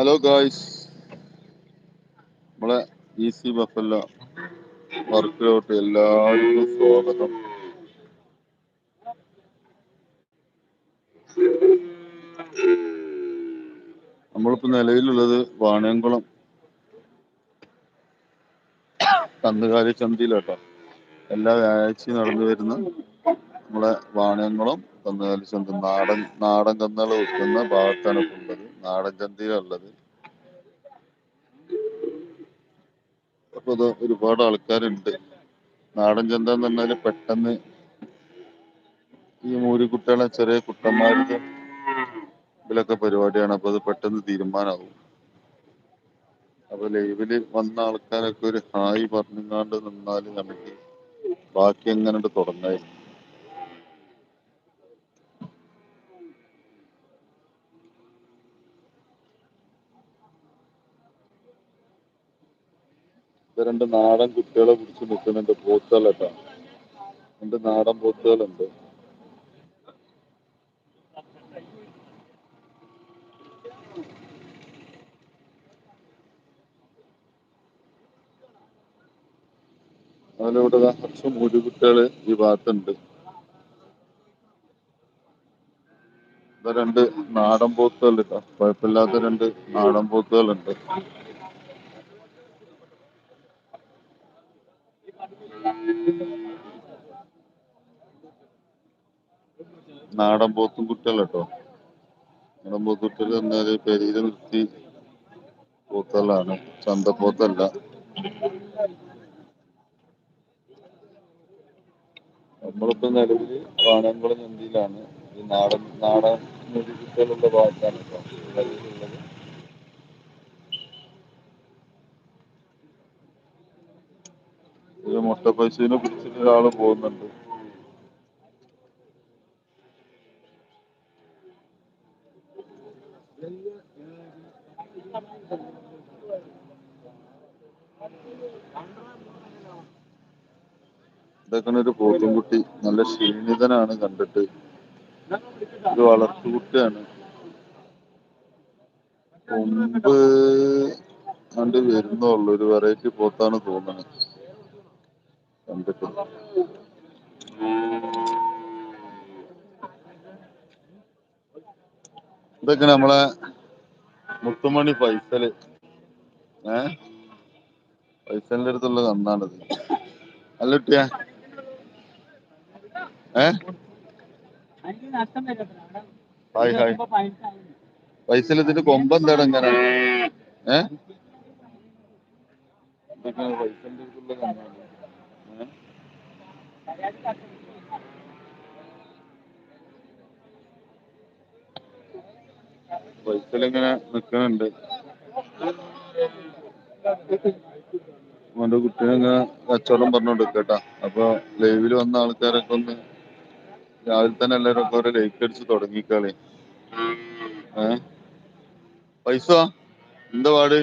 Hello guys നമ്മളെ ഇ easy ബഫല്ല വർക്കിലോട്ട് എല്ലാവർക്കും സ്വാഗതം. നമ്മളിപ്പോ നിലവിലുള്ളത് വാണിയംകുളം കന്നുകാലി ചന്തയിലാട്ടോ. എല്ലാ വ്യാഴാഴ്ചയും നടന്നു വരുന്ന നമ്മളെ വാണിയംകുളം കന്നുകാലി ചന്ത. നാടൻ നാടൻ കന്നുകൾ വെക്കുന്ന ഭാഗത്താണ് ഉള്ളത്. നാടൻ ചന്തയിലുള്ളത്. അപ്പൊ ഇത് ഒരുപാട് ആൾക്കാരുണ്ട്. നാടൻ ചന്ത എന്ന് പറഞ്ഞാൽ പെട്ടെന്ന് ഈ മൂരിക്കുട്ടികളെ ചെറിയ കുട്ടന്മാരുടെ ഇതിലൊക്കെ പരിപാടിയാണ്. അപ്പൊ അത് പെട്ടെന്ന് തീരുമാനമാവും അപ്പൊ ലൈവിൽ വന്ന ആൾക്കാരൊക്കെ ഒരു ഹായ് പറഞ്ഞുങ്ങാണ്ട് നിന്നാൽ നമുക്ക് ബാക്കി എങ്ങനെ തുടങ്ങായി രണ്ട് നാടൻ കുട്ടികളെ കുറിച്ച് നിൽക്കുന്നുണ്ട് പോത്തുകളൊക്കെ. രണ്ട് നാടൻ പോത്തുകളുണ്ട്. അതിലൂടെ കുറച്ച് മുരുകുട്ടികൾ ഈ ഭാഗത്തുണ്ട്. രണ്ട് നാടൻ പോത്തുകൾ കേട്ടോ. കുഴപ്പമില്ലാത്ത രണ്ട് നാടൻ പോത്തുകളുണ്ട്. നാടൻ പോത്തും കുട്ടികൾ കേട്ടോ നാടൻ പോത്ത് കുട്ടികൾ എന്നാൽ പെരിയിൽ നിർത്തി പോത്തുകളാണ്. ചന്തപ്പോത്തല്ല നമ്മളിപ്പോ നിലവിൽ വാണംകുളം ചന്തയിലാണ് ഈ നാടൻ നാടൻ കുട്ടികളുള്ള ഭാഗത്താണ് നിലവിലുള്ളത്. ഒരു മുട്ട പശുവിനെ പിടിച്ചിട്ട് ഒരാൾ പോകുന്നുണ്ട്. ഇതൊക്കെ ഒരു പോത്തുംകുട്ടി നല്ല ക്ഷീണിതനാണ് കണ്ടിട്ട്. ഒരു വളർത്തുകുട്ടിയാണ് കൊമ്പ് കണ്ട് വരുന്നുള്ളു. ഒരു വെറൈറ്റി പോത്താണ് തോന്നുന്നത് കണ്ടിട്ട്. ഇതൊക്കെ നമ്മളെ മുത്തുമണി ഫൈസൽ. ഏ? ഫൈസലിന്റെ അടുത്തുള്ള കന്നാണിത്. അല്ല കുട്ടിയാ. ഏ ഹായ് ഹായ്. പൈസയിൽ ഇതിന്റെ കൊമ്പ് എന്താണ് ഇങ്ങനെ? ഏ? ഇതൊക്കെ ഫൈസലിന്റെ അടുത്തുള്ള ഫൈസൽ ഇങ്ങനെ നിക്കുന്നുണ്ട് അവന്റെ കുട്ടീനെ ഇങ്ങനെ കച്ചവടം പറഞ്ഞോണ്ട് കേട്ടാ. അപ്പൊ ലൈവിൽ വന്ന ആൾക്കാരൊക്കെ ഒന്ന് രാവിലെ തന്നെ എല്ലാരും ഒക്കെ ഒരു ലൈക്ക് അടിച്ച് തുടങ്ങിക്കളി ഏ? പൈസ? എന്താ പാട്?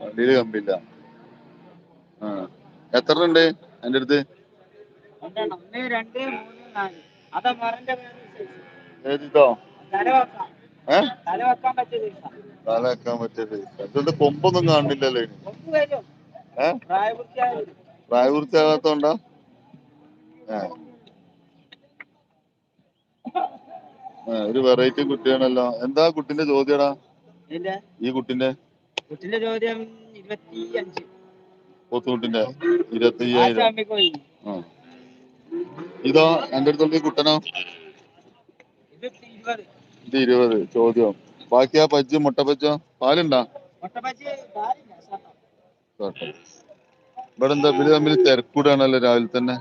വണ്ടിയിൽ കമ്പില്ല ആ. എത്ര ഉണ്ട് എന്റെ അടുത്ത്? ഏതിട്ടോ ഏ? തല വെക്കാൻ പറ്റിയ സൈസ് ഇതിന്റെ കൊമ്പൊന്നും കാണുന്നില്ലല്ലോ ഇനി. ഏ? പ്രായപൂർത്തിയാകാത്തോണ്ടാ ഒരു വെറൈറ്റി കുട്ടിയാണല്ലോ. എന്താ കുട്ടിന്റെ ചോദ്യടാ? ഈ കുട്ടിന്റെ? കുട്ടിന്റെ ചോദ്യം ഇരുപത്തി അഞ്ച് പോത്തുകുട്ടിന്റെ ഇരുപത്തി അയ്യായിരം ഇതോ എന്റെ അടുത്തുള്ള കുട്ടനോ? ഇത് ഇരുപത് ചോദ്യം. ബാക്കി ആ പജ്ജ് പാലുണ്ടോ? പജ്ജോ പാലുണ്ടാ മുട്ടപ്പച്ചി പാലില്ല സാധാ. കേട്ടോ. ഇവിടെ എന്താ ഇവർ തമ്മിൽ തിരക്കൂടാണല്ലോ രാവിലെ തന്നെ?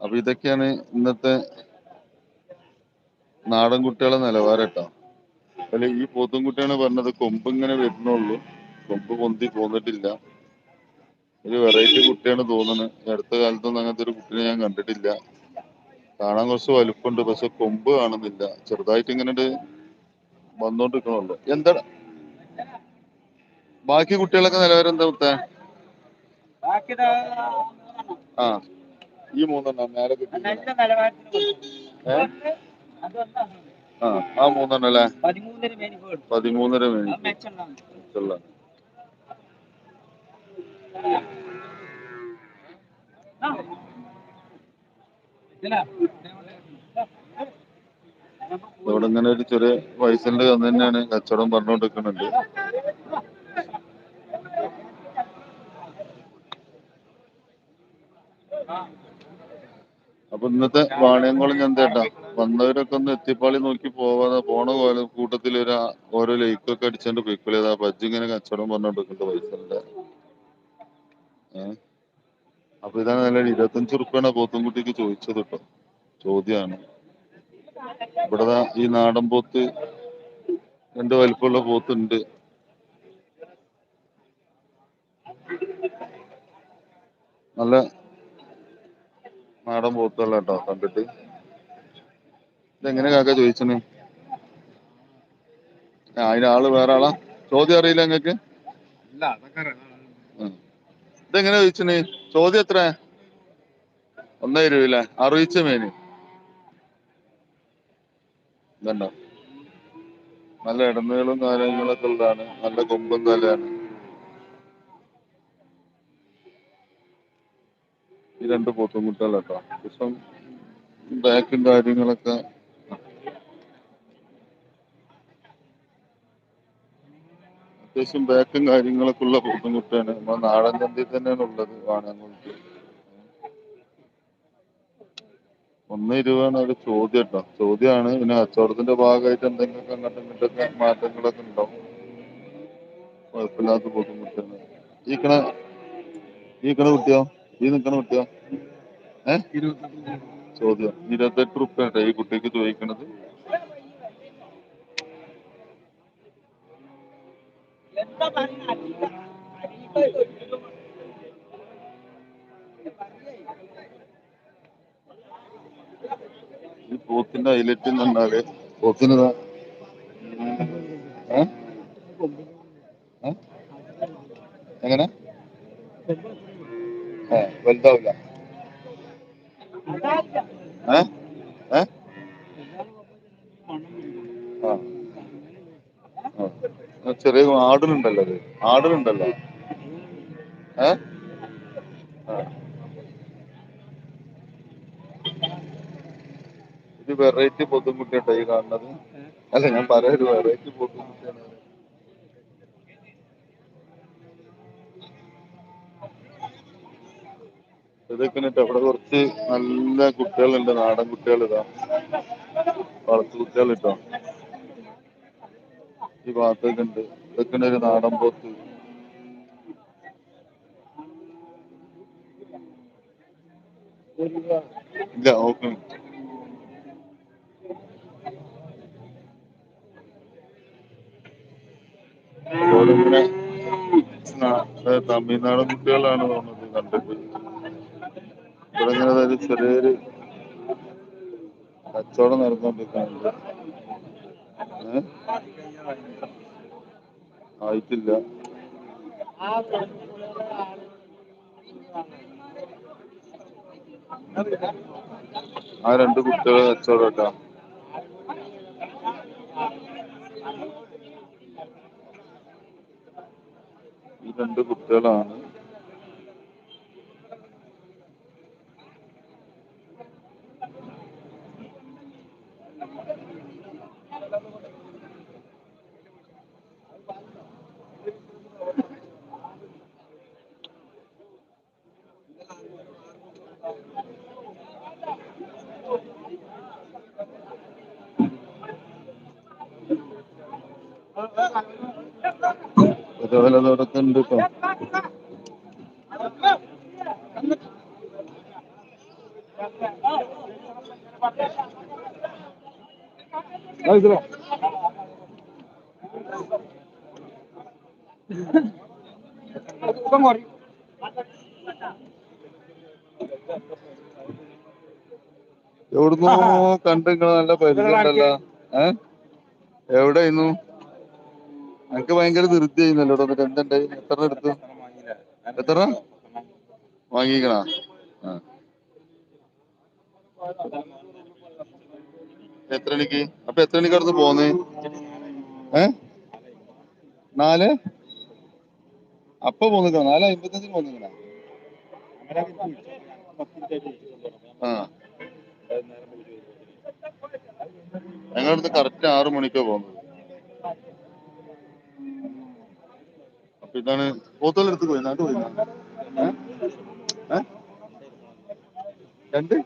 അപ്പൊ ഇതൊക്കെയാണ് ഇന്നത്തെ നാടൻ കുട്ടികളെ നിലവാരം കേട്ടോ. അല്ല ഈ പോത്തും കുട്ടിയാണ് പറഞ്ഞത് കൊമ്പ് ഇങ്ങനെ വരുന്നുള്ളൂ. കൊമ്പ് പൊന്തി പോന്നിട്ടില്ല. ഒരു വെറൈറ്റി കുട്ടിയാണ് തോന്നുന്നത് അടുത്ത കാലത്തൊന്നും അങ്ങനത്തെ ഒരു കുട്ടിനെ ഞാൻ കണ്ടിട്ടില്ല. കാണാൻ കുറച്ച് വലുപ്പമുണ്ട് പക്ഷെ കൊമ്പ് കാണുന്നില്ല. ചെറുതായിട്ട് ഇങ്ങനെ വന്നോണ്ടിരിക്കണല്ലോ എന്താ ബാക്കി കുട്ടികളൊക്കെ നിലവാരം എന്താ മുത്ത ആ ഈ മൂന്നെണ്ണം മേലെ കിട്ടി ആ ആ മൂന്നെണ്ണം അല്ലേ? പതിമൂന്നര മേനിക്കുള്ള ഇവിടെ ഇങ്ങനെ ഒരു ചെറിയ വയസ്സിന്റെ അന്ന് തന്നെയാണ് കച്ചവടം പറഞ്ഞുകൊണ്ടിരിക്കുന്നുണ്ട്. അപ്പൊ ഇന്നത്തെ വാണിയംകുളം ചന്തേട്ടാ വന്നവരൊക്കെ ഒന്ന് എത്തിപ്പാളി നോക്കി പോവാതെ പോണ പോലെ കൂട്ടത്തിൽ ഒരു ഓരോ ലൈക്കൊക്കെ അടിച്ചോണ്ട് പോയിക്കളി. അതാ ബജ്ജ് ഇങ്ങനെ കച്ചവടം പറഞ്ഞോണ്ടിരിക്കുന്നുണ്ട് പൈസന്റെ. ഏഹ് അപ്പൊ ഇതാണ് നല്ല ഇരുപത്തഞ്ച് റുപ്യാണ് പോത്തുംകുട്ടിക്ക് ചോദിച്ചത് കേട്ടോ ചോദ്യമാണ് ഇവിടെ ഈ നാടൻ പോത്ത് രണ്ട് വലിപ്പമുള്ള പോത്തുണ്ട്. നല്ല നാടൻ പോത്തുള്ള കേട്ടോ കണ്ടിട്ട്. ഇതെങ്ങനെ കാക്ക ചോദിച്ചന് അതിന് ആൾ വേറെ ആളാ? ചോദ്യം അറിയില്ല നിങ്ങക്ക്. ഇതെങ്ങനെ ചോദിച്ചന് ചോദ്യം എത്ര? ഒന്നേ ഇരുപതില്ലേ അറിയിച്ച മേന് ഇതുണ്ടോ? നല്ല ഇടനീളും കാര്യങ്ങളൊക്കെ ഉള്ളതാണ്. നല്ല കൊമ്പും തലയാണ്. ഈ രണ്ട് പോത്തുമുട്ടകൾ കേട്ടോ ഇപ്പം ബാക്കും കാര്യങ്ങളൊക്കെ അത്യാവശ്യം ബാക്കും കാര്യങ്ങളൊക്കെ ഉള്ള ബുദ്ധിമുട്ടാണ്. നമ്മുടെ നാടൻ ചന്തയിൽ തന്നെയാണ് ഉള്ളത് വാണാങ്കുളത്ത് ഒന്ന് ഇരുപതാണ് ഒരു ചോദ്യം കേട്ടോ ചോദ്യമാണ് പിന്നെ കച്ചവടത്തിന്റെ ഭാഗമായിട്ട് എന്തെങ്കിലും അങ്ങോട്ടും ഇങ്ങോട്ടൊക്കെ മാറ്റങ്ങളൊക്കെ ഉണ്ടോ? കുഴപ്പമില്ലാത്ത ബുദ്ധിമുട്ടാണ്. ഈ കണ ഈ കുട്ടിയോ ഈ നിക്കണ കുട്ടിയ? ചോദ്യം. ഇരുപത്തെട്ട് റുപ്യ ഈ കുട്ടിക്ക് ചോദിക്കണത്. ഈ പോത്തിന്റെ ഹൈലൈറ്റ് എന്ന് പോത്തിന്? എങ്ങനെ? വലുതാവില്ല ഏ? ഏ? ആ. ചെറിയ ആടിനുണ്ടല്ലോ അത്. ആടിനുണ്ടല്ലോ. ഏ? ഇത് വെറൈറ്റി പൊത്തുംകുട്ടിയാട്ടോ ഈ കാണുന്നത്. അല്ല ഞാൻ പറയാം വെറൈറ്റി പൊത്തുംകുട്ടിയാണ് ഇതൊക്കെ അവിടെ കുറച്ച് നല്ല കുട്ടികളുണ്ട് നാടൻ കുട്ടികൾ ഇതാ വളർത്തു കുട്ടികൾ ഇട്ടോ ഈ ഭാഗത്തൊക്കെ ഉണ്ട്. ഇതൊക്കെ ഒരു നാടൻ പോത്ത്. ഇല്ല ഓക്കെ. തമിഴ്നാടൻ കുട്ടികളാണ് തോന്നുന്നത് കണ്ടിട്ട്. ഇങ്ങനെ ഒരു ചെറിയൊരു കച്ചവടം നടന്നുകൊണ്ടിരിക്കുന്നുണ്ട്? ആയിട്ടില്ല. ആ രണ്ട് കുട്ടികളെ കച്ചവടം ഈ രണ്ട് കുട്ടികളാണ് ഇതേപോലെ അതോടൊക്കെ ഉണ്ട് കേട്ടോ ഇപ്പം കുറയും എവിടുന്നോ കണ്ട് നിങ്ങളെ നല്ല പരിചയമുണ്ടല്ലോ. എവിടെയായിരുന്നു എനിക്ക് ഭയങ്കര ധൃതി ആയിരുന്നല്ലോ ഇവിടെ എത്ര എടുത്തു? എത്ര വാങ്ങിക്കണ? എത്ര മണിക്ക്? അപ്പൊ എത്ര മണിക്ക് അടുത്ത് പോന്ന്? ഏ? നാല്? അപ്പൊ പോന്നിക്കോ നാല് അമ്പത്തഞ്ചിന് പോന്നിക്കണ? ആ. ഞങ്ങളടുത്ത് കറക്റ്റ് ആറു മണിക്കാ പോകുന്നത് ഇതാണ് പോത്തോലെടുത്ത് പോയി നാട്ടു പോയി? രണ്ട്?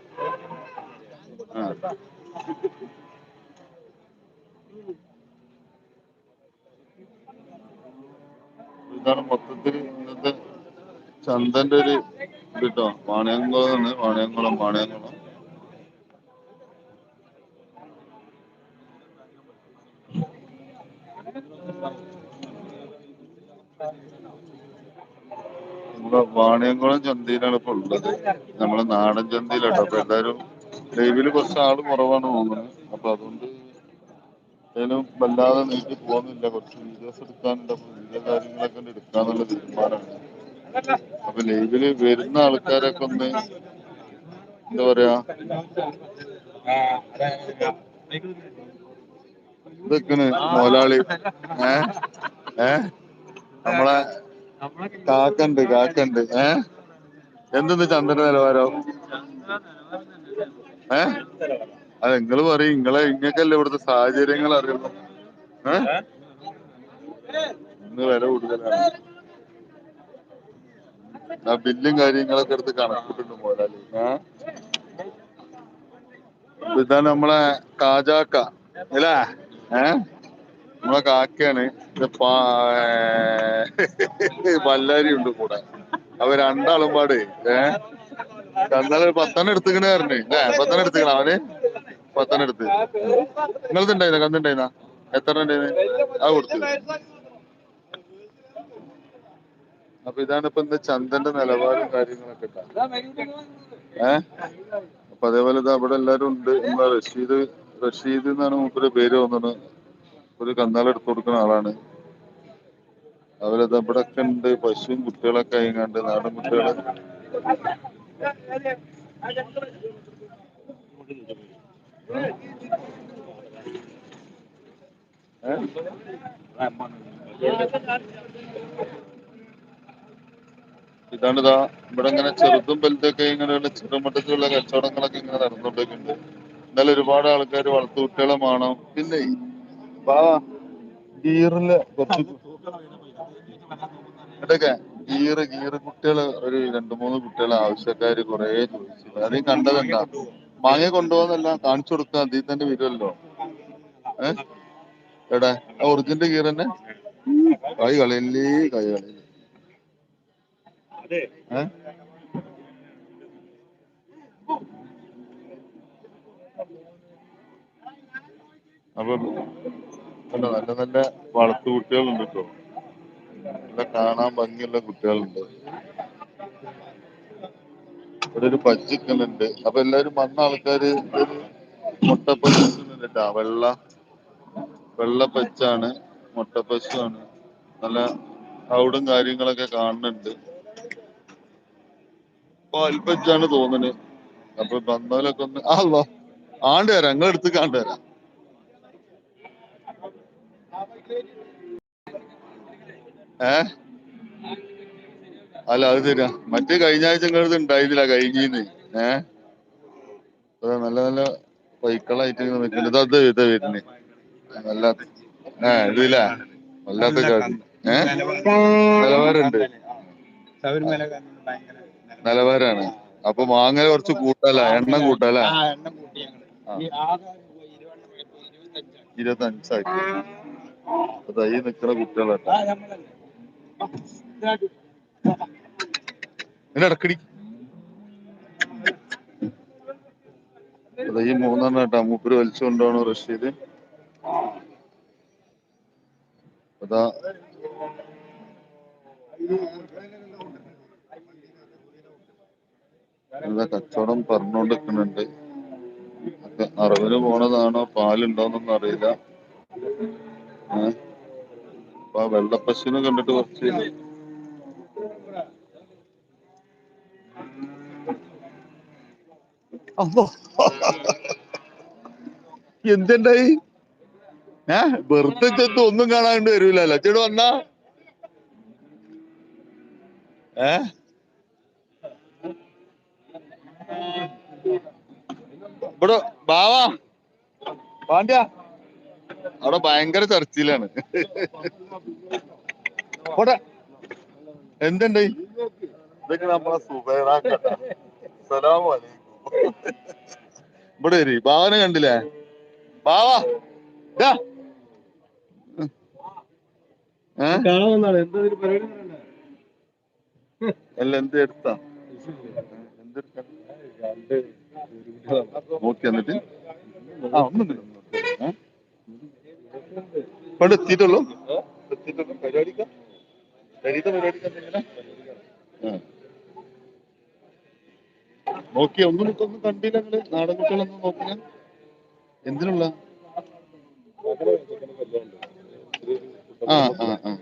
ഇതാണ് മൊത്തത്തിൽ ഇന്നത്തെ ചന്തന്റെ ഒരു ഇത് ട്ടോ. വാണിയംകുളം വാണിയംകുളം. നമ്മുടെ വാണിയംകുളം ചന്തയിലാണ് ഇപ്പൊ ഉള്ളത്. നമ്മളെ നാടൻ ചന്തയിലാട്ടോ. അപ്പൊ എല്ലാരും ലൈവിൽ കുറച്ച് ആൾ കുറവാണ് തോന്നുന്നത് അപ്പൊ അതുകൊണ്ട് ഏതായാലും വല്ലാതെ നീട്ടി പോകുന്നില്ല കുറച്ച് വീഡിയോസ് എടുക്കാനുണ്ട്. അപ്പൊ വീഡിയോ കാര്യങ്ങളൊക്കെ എടുക്കാന്നുള്ള തീരുമാനമാണ്. അപ്പൊ ലൈവിൽ വരുന്ന ആൾക്കാരൊക്കെ ഒന്ന് എന്താ പറയാ? ഇതൊക്കെയാണ് മുതലാളി ഏ? ഏ? നമ്മളെ കാക്കണ്ട് കാക്കണ്ട്. ഏ? എന്തെന്ന് ചന്ദ്രന്റെ നിലവാരം? ഏ? അത് നിങ്ങൾ പറയും നിങ്ങളെ ഇങ്ങക്കല്ലേ ഇവിടുത്തെ സാഹചര്യങ്ങൾ അറിയുള്ളൂ. ഏ? ഇന്ന് വില കൂടുതലാണ്. ആ ബില്ലും കാര്യങ്ങളൊക്കെ എടുത്ത് കണക്കിട്ടുണ്ട് മുതലാളി ഏ? ഇതാണ് നമ്മളെ കാജാക്ക. അല്ലേ? ഏ? നമ്മളെ കാക്കയാണ്. വല്ലാരി ഉണ്ട് കൂടെ. അവ രണ്ടാളും പാട് ഏ? എന്നാലും പത്തെണ്ണം എടുത്തിക്കണേ പറഞ്ഞേ. ഏ പത്തെണ്ണം എടുത്തിക്കണ അവന്? പത്തെണ്ണം എടുത്ത്. നിങ്ങളത് ഉണ്ടായിരുന്ന? കന്നുണ്ടായിരുന്ന എത്ര ഉണ്ടായിരുന്നു? അത് കൊടുത്തു. അപ്പൊ ഇതാണ് ഇപ്പൊ ഇന്ന് ചന്ദന്റെ നിലവാരം കാര്യങ്ങളൊക്കെ ഏഹ് അപ്പൊ അതേപോലെ ഇതാ ഇവിടെ എല്ലാരും ഉണ്ട്. നമ്മളെ റഷീദ് റഷീദ് എന്നാണ് മൂപ്പര് പേര് തോന്നുന്നത് ഒരു കന്നാല എടുത്തു കൊടുക്കുന്ന ആളാണ്. അവരത് ഇവിടെ ഒക്കെ ഉണ്ട്. പശുവും കുട്ടികളൊക്കെ അയങ്ങാണ്ട് നാടൻ കുട്ടികൾ? ഇതാണ് ഇതാ ഇവിടെ ഇങ്ങനെ ചെറുതും വലുതൊക്കെ ഇങ്ങനെയുള്ള ചെറുമട്ടത്തിലുള്ള കച്ചവടങ്ങളൊക്കെ ഇങ്ങനെ നടന്നുകൊണ്ടിരിക്കുന്നുണ്ട്. എന്നാലും ഒരുപാട് ആൾക്കാർ വളർത്തുകുട്ടികളെ വേണം പിന്നെ വാ ഗീറിൽ കുറച്ച് ഇതൊക്കെ ഗീറ് ഗീറ് കുട്ടികൾ ഒരു രണ്ടു മൂന്ന് കുട്ടികളെ ആവശ്യക്കാര് കുറെ ചോദിച്ചു. അതേ കണ്ടതെന്താ മാങ്ങ കൊണ്ടുപോകുന്നല്ല കാണിച്ചു കൊടുക്കാൻ അതിൽ തന്നെ വരുമല്ലോ. ഏഹ് എവിടെ? ആ ഒറിജിനൽ ഗീർ തന്നെ? കൈ കളയല്ലേ കൈ കളയല്ലേ. ഏഹ് അപ്പൊ കണ്ടോ നല്ല നല്ല വളർത്തു കുട്ടികളുണ്ട് കേട്ടോ നല്ല കാണാൻ ഭംഗിയുള്ള കുട്ടികളുണ്ട്. ഇവിടെ ഒരു പച്ചിക്കുന്നുണ്ട് അപ്പൊ എല്ലാരും വന്ന ആൾക്കാര് മുട്ടപ്പശുണ്ട് കേട്ടാ വെള്ള വെള്ള പച്ചാണ് മുട്ടപ്പശുവാണ്. നല്ല ഔടും കാര്യങ്ങളൊക്കെ കാണുന്നുണ്ട്. പാൽപ്പച്ചാണ് തോന്നുന്നത് അപ്പൊ വന്നവരൊക്കെ ഒന്ന് ആ ആണ്ട് തരാം നിങ്ങൾ എടുത്ത് കാണ്ട് തരാം ഏ? അല്ല അത് തരാം മറ്റേ കഴിഞ്ഞ ആഴ്ച നിങ്ങളത് ഉണ്ടായില്ല കഴിഞ്ഞിന്ന്. ഏ? നല്ല നല്ല പൈക്കളായിട്ട് ഇത് അത് ഇത് വരുന്നേ. നല്ല ഏ ഇതില്ല വല്ലാത്ത ഏ? നിലവാരമുണ്ട്. നിലവാരാണ്. അപ്പൊ മാങ്ങ കുറച്ച് കൂട്ടല? എണ്ണം കൂട്ടല? ഇരുപത്തഞ്ചായി അതാ ഈ നിൽക്കുന്ന കുട്ടികളാട്ടോ ഇടക്കടി. അതാ ഈ മൂന്നെണ്ണം കേട്ടാ. മൂപ്പര് വലിച്ചു കൊണ്ടാണ് റഷീദ്. അതാ. നല്ല കച്ചവടം പറഞ്ഞോണ്ട് നിൽക്കുന്നുണ്ട് ഒക്കെ അറിവിന് പോണതാണോ? പാലുണ്ടോന്നൊന്നും അറിയില്ല. അപ്പൊ ആ വെള്ളപ്പശുവിനെ കണ്ടിട്ട് കുറച്ച്. എന്തുണ്ടായി? ഏ വെറുതെ ചെത്ത് ഒന്നും കാണാണ്ട് വരൂലല്ലോ. ചേട് വന്നാ? ഏ? ഇവിടെ ബാവാ പാണ്ഡ്യ അവിടെ ഭയങ്കര ചർച്ചയിലാണ്. എന്തുണ്ട്? ഇതൊക്കെ നമ്മളെ സുബൈറാക്കട്ടാ അലൈക്കും ഇവിടെ വരി. ബാവനെ കണ്ടില്ലേ? ബാവാ. അല്ല എന്ത് എടുത്താ? എന്തെടുത്താ നോക്കി എന്നിട്ട് ആ ഒന്നും ഇവിടെ എത്തിയിട്ടുള്ളൂ എത്തിയിട്ടുള്ളൂ പരിപാടിക്ക പരിപാടി പരിപാടിക്ക. നോക്കിയ ഒന്നും ഒന്നും കണ്ടില്ല നിങ്ങൾ. നാടൻ കുട്ടികളൊന്നും നോക്കില്ല. എന്തിനുള്ള? ആ ആ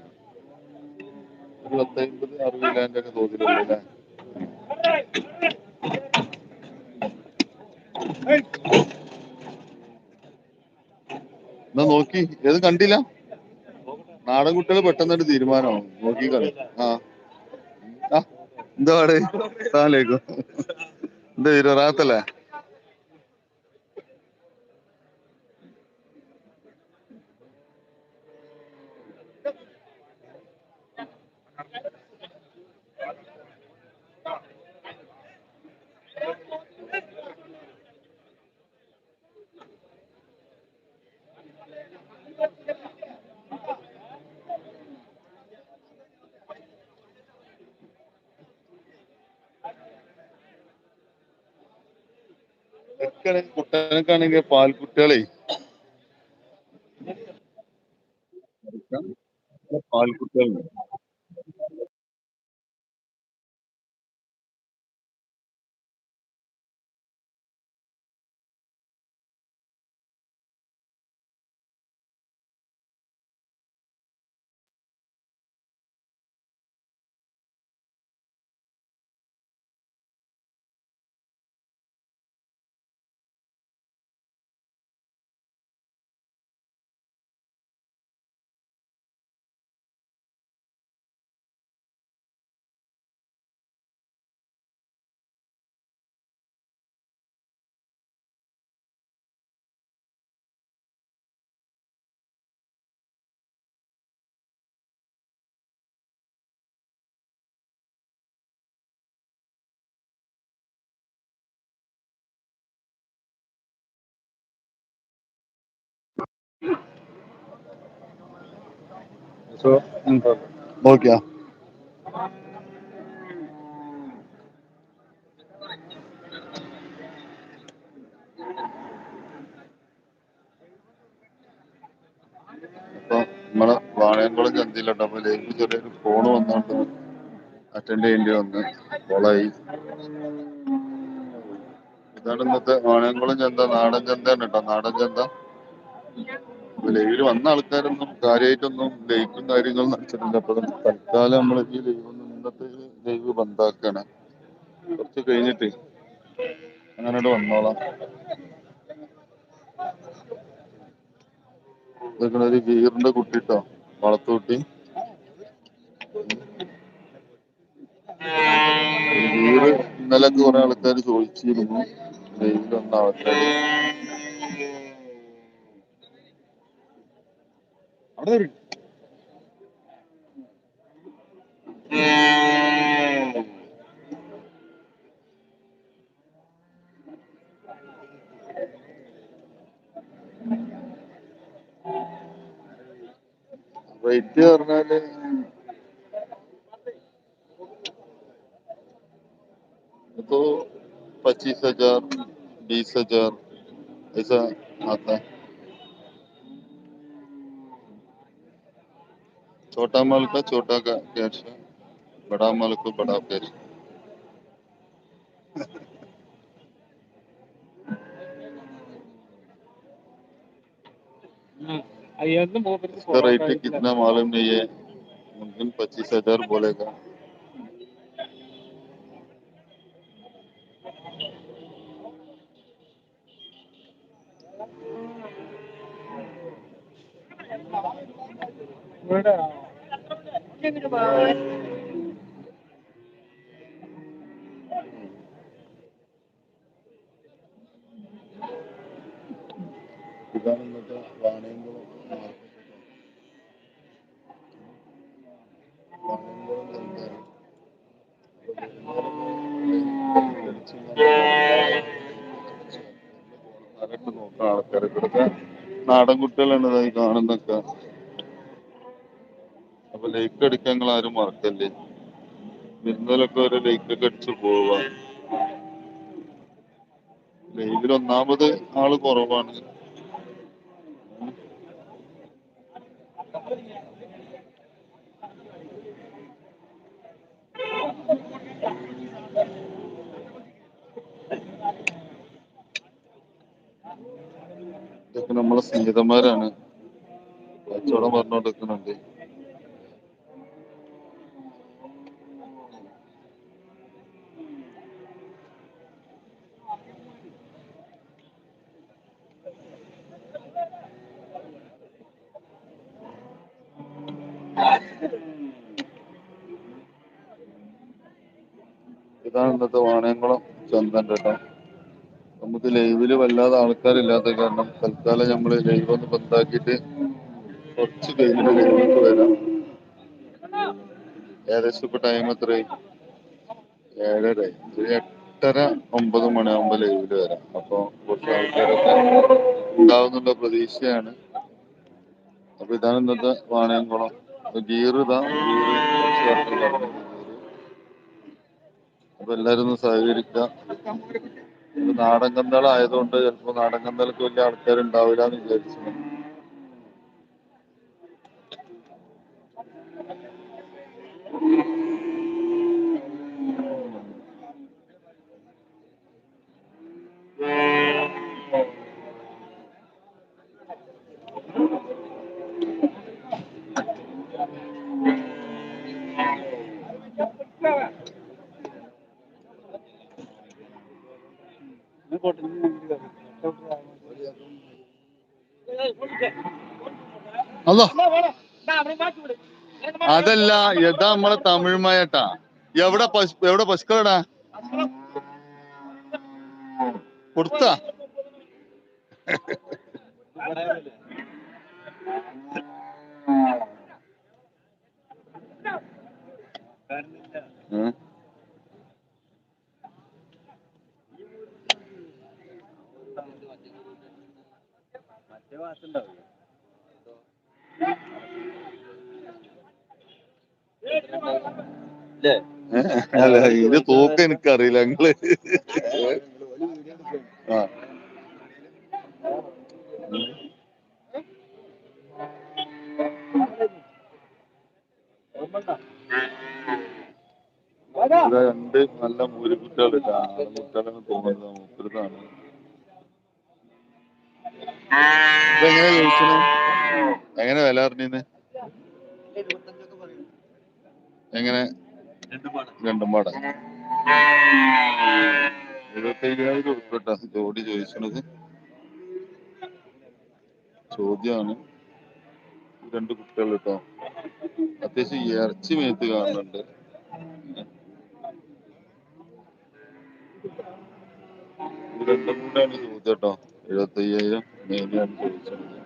എന്നാ നോക്കി ഏത് കണ്ടില്ല? നാടൻ കുട്ടികൾ പെട്ടെന്നൊരു തീരുമാനമാണ് നോക്കി കളി. ആ. എന്താ പാട്? സാലേക്കും എന്താ തീരുമാ റാത്തല്ലേ കുട്ടനക്കാണെങ്കിൽ പാൽക്കുട്ടികളെ പാൽക്കുട്ടികളുണ്ട് നോക്കിയാ അപ്പൊ നമ്മളെ വാണയംകുളം ചന്തയിലുണ്ട്. അപ്പൊ ലേക്ക് ചെറിയൊരു ഫോണ് വന്നോണ്ട് അറ്റൻഡ് ചെയ്യേണ്ടി വന്ന്. കോളായി. ഇതാണ് ഇന്നത്തെ വാണയംകുളം ചന്ത നാടൻ ചന്തയാണ് കേട്ടോ. നാടൻ ചന്ത. ലൈവിൽ വന്ന ആൾക്കാരൊന്നും കാര്യമായിട്ടൊന്നും ലൈക്കും കാര്യങ്ങളും നടത്തിയിട്ടില്ല അപ്പൊ തൽക്കാലം നമ്മൾ ഈ ലൈവ് ഇന്നത്തെ ലൈവ് ബന്ധാക്കാണ്. കുറച്ച് കഴിഞ്ഞിട്ട് അങ്ങനെ വന്നോളാം. ഒരു ഗീറിന്റെ കുട്ടിട്ടോ? വളത്തുകുട്ടി ഗീറ് ഇന്നലെ കുറെ ആൾക്കാർ ചോദിച്ചിരുന്നു. ലൈവിൽ വന്ന ആൾക്കാർ അവിടെ വരൂ. റേറ്റ് പറഞ്ഞാല് तो पच्चीस हजार बीस हजार ऐसा आता है छोटा माल का छोटा कैश है बड़ा माल को बड़ा कैश इसका रेट कितना मालूम नहीं है। मुमकिन पच्चीस हज़ार बोलेगा। बड़ा। ഇവിടെ ഇതാണ് ലൈക്ക് അടിക്കാൻ നിങ്ങൾ ആരും മറക്കല്ലേ? ഇന്നലൊക്കെ ഒരു ലൈക്ക് ഒക്കെ അടിച്ചു പോവാ ലൈവിൽ ഒന്നാമത് ആൾ കുറവാണ്. നമ്മളെ സ്നേഹിതന്മാരാണ്. കച്ചവടം പറഞ്ഞോണ്ടിരിക്കുന്നുണ്ട്. ഇതാണ് ഇന്നത്തെ വാണയംകുളം ചന്തൻ കേട്ടോ. നമുക്ക് ലൈവിൽ വല്ലാതെ ആൾക്കാരില്ലാത്ത കാരണം തൽക്കാലം നമ്മൾ ലൈവ് ഒന്ന് ബന്ധാക്കിയിട്ട് കുറച്ച് കഴിഞ്ഞിട്ട് ലൈവിലേക്ക് വരാം. ഏകദേശം ഇപ്പൊ ടൈം എത്രയായി? ഏഴര ഒരു എട്ടര ഒമ്പത് മണിയാകുമ്പോ ലൈവിൽ വരാം. അപ്പൊ കുറച്ച് ആൾക്കാരൊക്കെ ഉണ്ടാവുന്നുള്ള പ്രതീക്ഷയാണ്. അപ്പൊ ഇതാണ് ഇന്നത്തെ വാണയംകുളം ഗീർ ഇതാ. ഗീറ് കുറച്ച് ആൾക്കാർ പറഞ്ഞു ഗീറ് അപ്പൊ എല്ലാരും ഒന്ന് സഹകരിക്കുക. നാടൻ കന്നുകൾ ആയതുകൊണ്ട് ചിലപ്പോ നാടൻ കന്നുകൾക്ക് വലിയ ആൾക്കാർ ഉണ്ടാവില്ല എന്ന് വിചാരിച്ചു അല്ലോ അതല്ല യഥാ നമ്മളെ തമിഴ് മയട്ടാ എവിടെ എവിടെ പശുക്കളടാ? കൊടുത്ത. മറ്റേ ഭാഗത്തുണ്ടാവും അല്ല ഇത് തൂക്കം എനിക്കറിയില്ല നിങ്ങൾ. ഇവിടെ രണ്ട് നല്ല മൂലിക്കുട്ടികൾ ആൺകുട്ടികളെന്ന് തോന്നുന്നത് മൂപ്പരുതാണ്. ഇതെങ്ങനെ ചോദിച്ചത്? എങ്ങനെ വില അറിഞ്ഞീന്ന്? എങ്ങനെ? രണ്ടും പാട. എഴുപത്തി അയ്യായിരം ഉൾപ്പെട്ട ജോഡി ചോദിച്ചത്. ചോദ്യമാണ്. രണ്ട് കുട്ടികൾ കേട്ടോ. അത്യാവശ്യം ഇറച്ചി മേത്ത് കാണുന്നുണ്ട്. രണ്ടും കൂടെയാണ് ചോദ്യം കേട്ടോ. എഴുപത്തി അയ്യായിരം മേലെയാണ് ചോദിച്ചത്.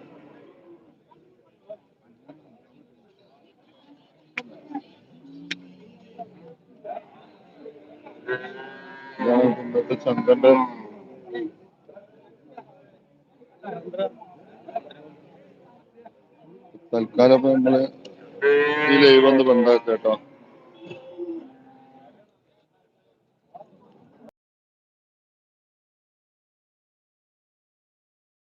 ഇതാണ് ഇന്നത്തെ ചന്ദ്രന്റെ തൽക്കാലം ഇപ്പൊ നമ്മൾ ഈ ലൈവ് ഒന്ന് ബന്ധാക്കാം കേട്ടോ.